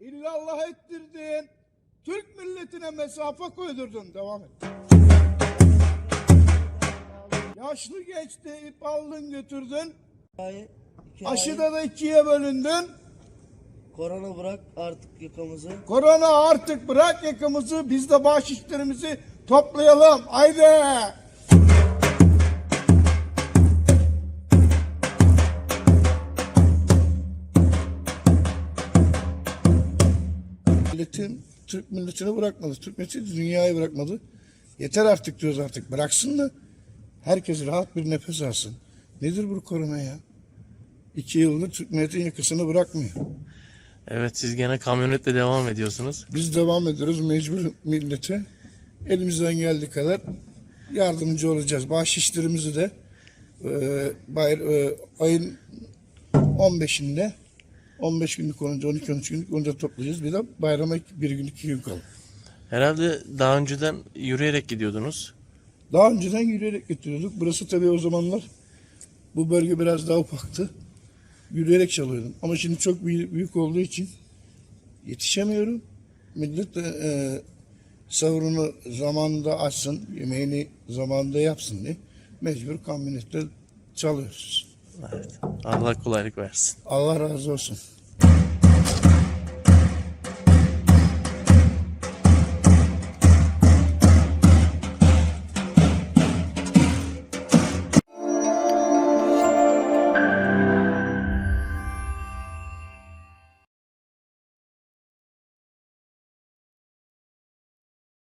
illallah ettirdin, Türk milletine mesafe koydurdun. Devam et. Yaşlı geçti, ip aldın götürdün. Hayır, iki Aşıda da ikiye bölündün. Korona bırak artık yakamızı. Korona artık bırak yakamızı, biz de bahşişlerimizi toplayalım. Haydi. Milletin, Türk milletini bırakmadı. Türk milleti dünyayı bırakmadı. Yeter artık diyoruz artık. Bıraksın da herkes rahat bir nefes alsın. Nedir bu korona ya? İki yıldır Türk milletin yakasını bırakmıyor. Evet siz gene kamyonetle devam ediyorsunuz. Biz devam ediyoruz mecbur millete. Elimizden geldiği kadar yardımcı olacağız. Bahşişlerimizi de e, bayr, e, ayın 15'inde 15 günlük olunca 12-13 günlük onca toplayacağız. Bir de bayrama bir gün iki gün kalır. Herhalde daha önceden yürüyerek gidiyordunuz. Daha önceden yürüyerek götürüyorduk. Burası tabii o zamanlar bu bölge biraz daha ufaktı. Yürüyerek çalıyordum. Ama şimdi çok büyük, büyük olduğu için yetişemiyorum. Millet de e, sahurunu zamanında açsın, yemeğini zamanında yapsın diye mecbur kamyonette çalıyoruz. Evet. Allah kolaylık versin. Allah razı olsun.